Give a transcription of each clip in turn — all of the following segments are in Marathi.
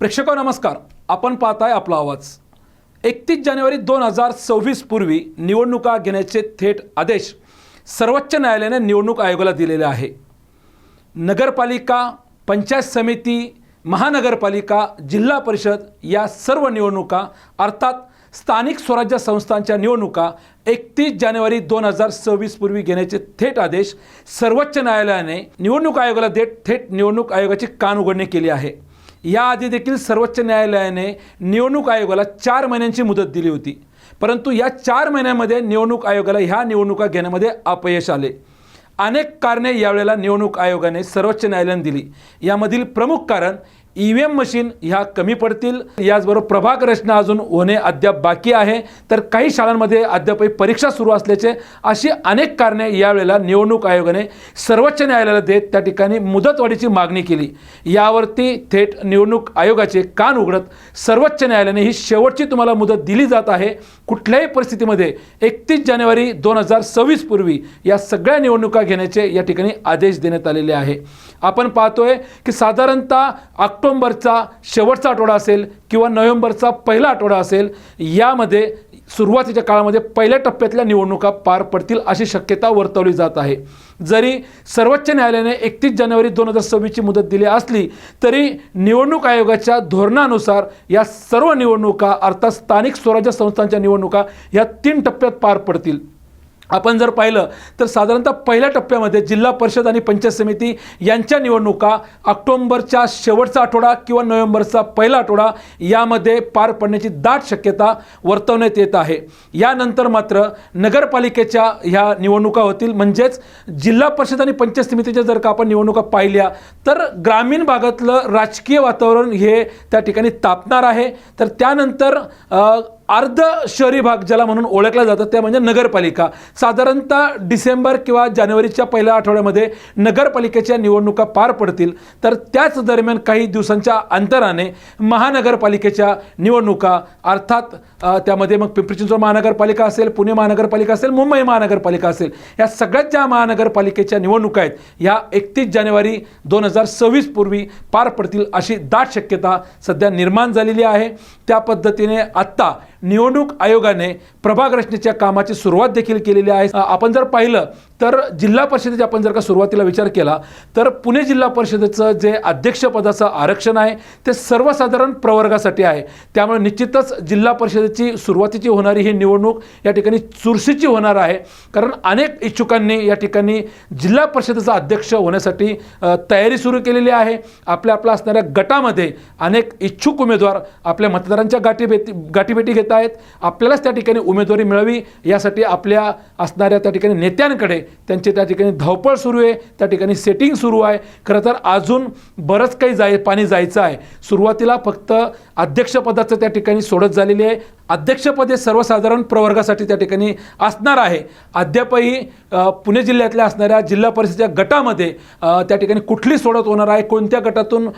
प्रेक्षक हो, नमस्कार. आपण पाहताय आपला आवाज. एकतीस जानेवारी दोन हजार सव्वीस पूर्वी निवडणुका घेण्याचे थेट आदेश सर्वोच्च न्यायालयाने निवडणूक आयोगाला दिलेले आहे. नगरपालिका पंचायत समिती महानगरपालिका जिल्हा परिषद या सर्व निवडणुका अर्थात स्थानिक स्वराज्य संस्थांच्या निवडणुका एकतीस जानेवारी दोन हजार सव्वीस पूर्वी घेण्याचे थेट आदेश सर्वोच्च न्यायालयाने निवडणूक आयोगाला देत थेट निवडणूक आयोगाची कान उघडणी केली आहे. याआधी देखील सर्वोच्च न्यायालयाने निवडणूक आयोगाला चार महिन्यांची मुदत दिली होती. परंतु या चार महिन्यामध्ये निवडणूक आयोगाला ह्या निवडणुका घेण्यामध्ये अपयश आले. अनेक कारणे यावेळेला निवडणूक आयोगाने सर्वोच्च न्यायालयाने दिली. यामधील प्रमुख कारण ई व्ही एम मशीन ह्या कमी पडतील. याचबरोबर प्रभाग रचना अजून होणे अद्याप बाकी आहे. तर काही शाळांमध्ये अद्यापही परीक्षा सुरू असल्याचे अशी अनेक कारणे यावेळेला निवडणूक आयोगाने सर्वोच्च न्यायालयाला देत त्या ठिकाणी मुदतवाढीची मागणी केली. यावरती थेट निवडणूक आयोगाचे कान उघडत सर्वोच्च न्यायालयाने ही शेवटची तुम्हाला मुदत दिली जात आहे. कुठल्याही परिस्थितीमध्ये एकतीस जानेवारी दोन हजार सव्वीस पूर्वी या सगळ्या निवडणुका घेण्याचे या ठिकाणी आदेश देण्यात आलेले आहे. आपण पाहतोय की साधारणतः ऑक्टोंबरचा शेवटचा आठवडा असेल किंवा नोव्हेंबरचा पहिला आठवडा असेल यामध्ये सुरुवातीच्या काळामध्ये पहिल्या टप्प्यातल्या निवडणुका पार पडतील अशी शक्यता वर्तवली जात आहे. जरी सर्वोच्च न्यायालयाने एकतीस जानेवारी दोन हजार सव्वीसची मुदत दिली असली तरी निवडणूक आयोगाच्या धोरणानुसार या सर्व निवडणुका अर्थात स्थानिक स्वराज्य संस्थांच्या निवडणुका या तीन टप्प्यात पार पडतील. आपण जर पाहिलं तर साधारणतः पहिल्या टप्प्यामध्ये जिल्हा परिषद आणि पंचायत समिती यांच्या निवडणुका ऑक्टोंबरच्या शेवटचा आठवडा किंवा नोव्हेंबरचा पहिला आठवडा यामध्ये पार पडण्याची दाट शक्यता वर्तवण्यात येत आहे. यानंतर मात्र नगरपालिकेच्या ह्या निवडणुका होतील. म्हणजेच जिल्हा परिषद आणि पंचायत समितीच्या जर का आपण निवडणुका पाहिल्या तर ग्रामीण भागातलं राजकीय वातावरण हे त्या ठिकाणी तापणार आहे. तर त्यानंतर अर्ध शहरी भाग ज्याला म्हणून ओळखला जातं त्या म्हणजे नगरपालिका. साधारणतः डिसेंबर किंवा जानेवारीच्या पहिल्या आठवड्यामध्ये नगरपालिकेच्या निवडणुका पार पडतील. तर त्याच दरम्यान काही दिवसांच्या अंतराने महानगरपालिकेच्या निवडणुका अर्थात त्यामध्ये मग पिंपरी चिंचवड महानगरपालिका असेल पुणे महानगरपालिका असेल मुंबई महानगरपालिका असेल या सगळ्यात ज्या महानगरपालिकेच्या निवडणुका आहेत ह्या एकतीस जानेवारी दोन हजार सव्वीस पूर्वी पार पडतील अशी दाट शक्यता सध्या निर्माण झालेली आहे. त्या पद्धतीने आत्ता निवडणूक आयोगाने प्रभाग रचनेच्या कामाची सुरुवात देखील केलेली आहे. आपण जर पाहिलं तर जिल्हा परिषदेची आपण जर का सुरुवातीला विचार केला तर पुणे जिल्हा परिषदेचं जे अध्यक्षपदाचं आरक्षण आहे ते सर्वसाधारण प्रवर्गासाठी आहे. त्यामुळे निश्चितच जिल्हा परिषदेची सुरुवातीची होणारी ही निवडणूक या ठिकाणी चुरशीची होणार आहे. कारण अनेक इच्छुकांनी या ठिकाणी जिल्हा परिषदेचा अध्यक्ष होण्यासाठी तयारी सुरू केलेली आहे. आपल्या आपल्या असणाऱ्या गटामध्ये अनेक इच्छुक उमेदवार आपल्या मतदारांच्या गाठीभेटी गाठीभेटी घेत आहेत आपल्यालाच त्या ठिकाणी उमेदवारी मिळावी यासाठी आपल्या असणाऱ्या त्या ठिकाणी नेत्यांकडे त्यांचे त्या ठिकाणी धावपळ सुरू आहे त्या ठिकाणी सेटिंग सुरू आहे. खरं तर अजून बरंच काही जाय पाणी जायचं आहे. सुरुवातीला फक्त अध्यक्षपदाचं त्या ठिकाणी सोडत झालेली आहे. अध्यक्षपद हे सर्वसाधारण प्रवर्गासाठी त्या ठिकाणी असणार आहे. अद्यापही पुणे जिल्ह्यातल्या असणाऱ्या जिल्हा परिषदेच्या गटामध्ये त्या ठिकाणी कुठली सोडत होणार आहे कोणत्या गटातून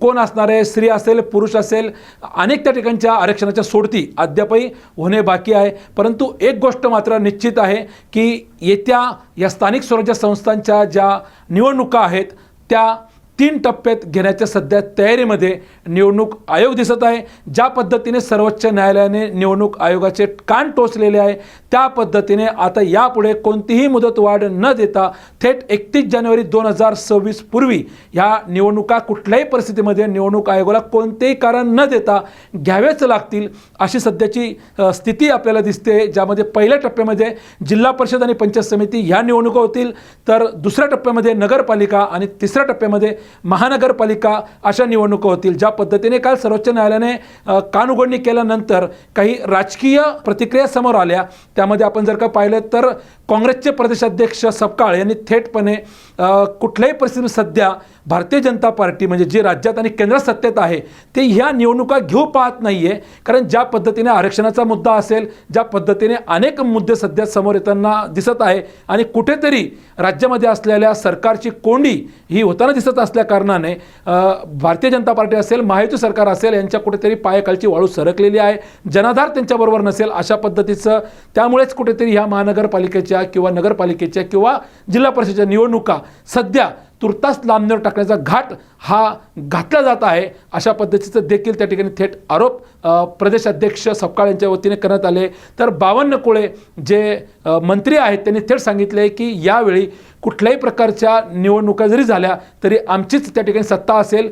कोण असणार आहे स्त्री असेल पुरुष असेल अनेक त्या ठिकाणच्या आरक्षणाच्या सोडती अद्यापही होणे बाकी आहे. परंतु एक गोष्ट मात्र निश्चित आहे की येत्या या स्थानिक स्वराज्य संस्थांच्या ज्या निवडणुका आहेत त्या तीन टप्प्यात घेण्याच्या सध्या तयारीमध्ये निवडणूक आयोग दिसत आहे. ज्या पद्धतीने सर्वोच्च न्यायालयाने निवडणूक आयोगाचे कान टोचलेले आहे त्या पद्धतीने आता यापुढे कोणतीही मुदतवाढ न देता थेट एकतीस जानेवारी दोन हजार सव्वीस पूर्वी ह्या निवडणुका कुठल्याही परिस्थितीमध्ये निवडणूक आयोगाला कोणतेही कारण न देता घ्यावेच लागतील अशी सध्याची स्थिती आपल्याला दिसते. ज्यामध्ये पहिल्या टप्प्यामध्ये जिल्हा परिषद आणि पंचायत समिती ह्या निवडणुका होतील तर दुसऱ्या टप्प्यामध्ये नगरपालिका आणि तिसऱ्या टप्प्यामध्ये महानगरपालिका अशा निवडणुका होतील ज्या पद्धतीने काल सर्वोच्च न्यायालयाने अ, कानउघडणी केल्यानंतर काही राजकीय प्रतिक्रिया समोर आल्या. त्यामध्ये आपण जर का पाहिलं तर काँग्रेसचे प्रदेशाध्यक्ष सपकाळ यांनी थेटपणे कुठल्याही परिस्थितीत सध्या भारतीय जनता पार्टी म्हणजे जे राज्यात आणि केंद्रात सत्तेत आहे ते ह्या निवडणुका घेऊ पाहत नाही आहे कारण ज्या पद्धतीने आरक्षणाचा मुद्दा असेल ज्या पद्धतीने अनेक मुद्दे सध्या समोर येताना दिसत आहे आणि कुठेतरी राज्यामध्ये असलेल्या सरकारची कोंडी ही होताना दिसत असल्याकारणाने भारतीय जनता पार्टी असेल महायुती सरकार असेल यांच्या कुठेतरी पायाखालची वाळू सरकलेली आहे. जनाधार त्यांच्याबरोबर नसेल अशा पद्धतीचं त्यामुळेच कुठेतरी ह्या महानगरपालिकेच्या किंवा नगरपालिकेच्या किंवा जिल्हा परिषदेच्या निवडणुका सध्या तुर्तास लांबणीवर टाकण्याचा घाट हा घातला जात आहे. अशा पद्धतीचं देखील त्या ठिकाणी थेट आरोप प्रदेशाध्यक्ष प्रदेश अध्यक्ष सपकाळ यांच्या वतीने करण्यात आले. तर बावन्न कुळे जे मंत्री आहेत त्यांनी थेट सांगितले की यावेळी कुठल्याही प्रकारच्या निवडणुका जरी झाल्या तरी आमचीच त्या ठिकाणी सत्ता असेल.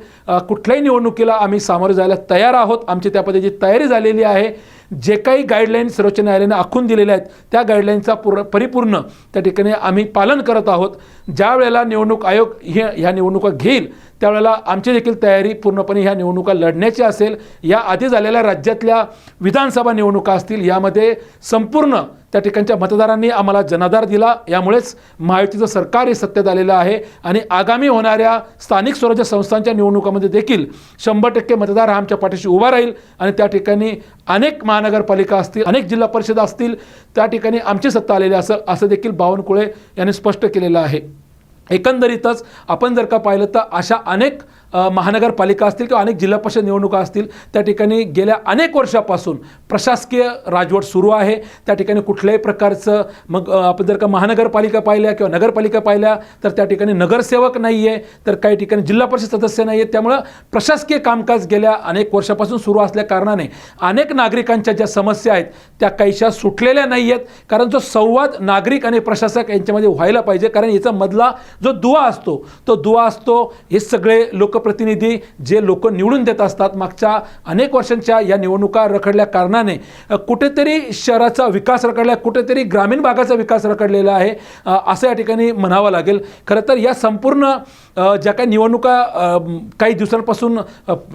कुठल्याही निवडणुकीला आम्ही सामोरे जायला तयार आहोत. आमची त्या पद्धतीची तयारी झालेली आहे. जे काही गाईडलाईन सर्वोच्च न्यायालयाने आखून दिलेल्या आहेत त्या गाईडलाईनचा पूर्ण परिपूर्ण त्या ठिकाणी आम्ही पालन करत आहोत. ज्या वेळेला निवडणूक आयोग हे ह्या निवडणुका घेईल त्यावेळेला आमची देखील तयारी पूर्णपणे ह्या निवडणुका लढण्याची असेल. या आधी झालेल्या राज्यातल्या विधानसभा निवडणुका असतील यामध्ये संपूर्ण त्या ठिकाणच्या मतदारांनी आम्हाला जनाधार दिला. यामुळेच महायुतीचं सरकार हे सत्तेत आलेलं आहे आणि आगामी होणाऱ्या स्थानिक स्वराज्य संस्थांच्या निवडणुकामध्ये देखील शंभर टक्के मतदार हा आमच्या पाठीशी उभा राहील आणि त्या ठिकाणी अनेक महानगरपालिका असतील अनेक जिल्हा परिषद असतील त्या ठिकाणी आमची सत्ता आलेली असं असं देखील बावनकुळे यांनी स्पष्ट केलेलं आहे. एकंदरीतच आपण जर का पाहिलं तर अशा अनेक महानगरपालिका असतील किंवा अनेक जिल्हा परिषद निवडणुका असतील त्या ठिकाणी गेल्या अनेक वर्षापासून प्रशासकीय राजवट सुरू आहे. त्या ठिकाणी कुठल्याही प्रकारचं मग आपण जर का महानगरपालिका पाहिल्या किंवा नगरपालिका पाहिल्या तर त्या ठिकाणी नगरसेवक नाही आहे तर काही ठिकाणी जिल्हा परिषद सदस्य नाही आहेत त्यामुळं प्रशासकीय कामकाज गेल्या अनेक वर्षापासून सुरू असल्या कारणाने अनेक नागरिकांच्या ज्या समस्या आहेत त्या काहीशा सुटलेल्या नाही आहेत कारण जो संवाद नागरिक आणि प्रशासक यांच्यामध्ये व्हायला पाहिजे कारण याचा मधला जो दुवा असतो तो दुवा असतो हे सगळे लोक लोकप्रतिनिधी जे लोक निवडून देत असतात मागच्या अनेक वर्षांच्या या निवडणुका रखडल्या कारणाने कुठेतरी शहराचा विकास रखडला कुठेतरी ग्रामीण भागाचा विकास रखडलेला आहे असं या ठिकाणी म्हणावं लागेल. खरं तर या संपूर्ण ज्या काही निवडणुका काही दिवसांपासून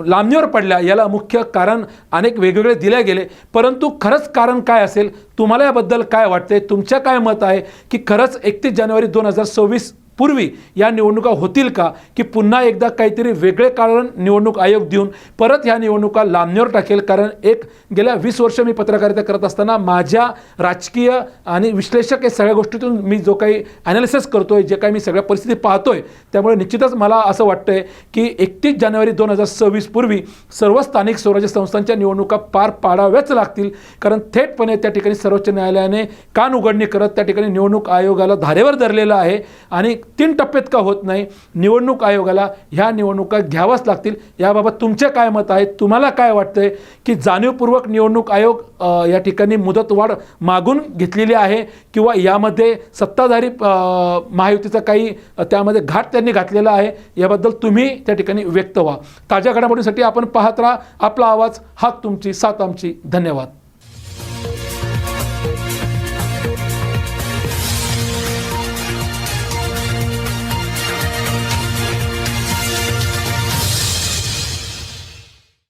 लांबणीवर पडल्या याला मुख्य कारण अनेक वेगवेगळे दिले गेले. परंतु खरंच कारण काय असेल? तुम्हाला याबद्दल काय वाटते तुमच्या काय मत आहे? की खरंच एकतीस जानेवारी दोन हजार सव्वीस पूर्वी या निवडणुका होतील का? की पुन्हा एकदा काहीतरी वेगळे कारण निवडणूक आयोग देऊन परत ह्या निवडणुका लांबणीवर टाकेल? कारण एक गेल्या वीस वर्ष मी पत्रकारिता करत असताना माझ्या राजकीय आणि विश्लेषक या सगळ्या गोष्टीतून मी जो काही ॲनालिसिस करतोय जे काही मी सगळ्या परिस्थिती पाहतोय त्यामुळे निश्चितच मला असं वाटतंय की एकतीस जानेवारी दोन हजार सव्वीस पूर्वी सर्व स्थानिक स्वराज्य संस्थांच्या निवडणुका पार पाडाव्याच लागतील. कारण थेटपणे त्या ठिकाणी सर्वोच्च न्यायालयाने कान उघडणी करत त्या ठिकाणी निवडणूक आयोगाला धारेवर धरलेलं आहे. आणि तीन टप्प्यात का होत नाही निवडणूक आयोगाला ह्या निवडणुका घ्याव्याच लागतील. याबाबत तुमचे काय मत आहे? तुम्हाला काय वाटतंय की जाणीवपूर्वक निवडणूक आयोग या ठिकाणी मुदतवाढ मागून घेतलेली आहे? किंवा यामध्ये सत्ताधारी महायुतीचा काही त्यामध्ये घाट त्यांनी घातलेला आहे? याबद्दल तुम्ही त्या ठिकाणी व्यक्त व्हा. ताज्या घडामोडींसाठी आपण पाहत राहा. आपला आवाज हाक तुमची सात आमची. धन्यवाद.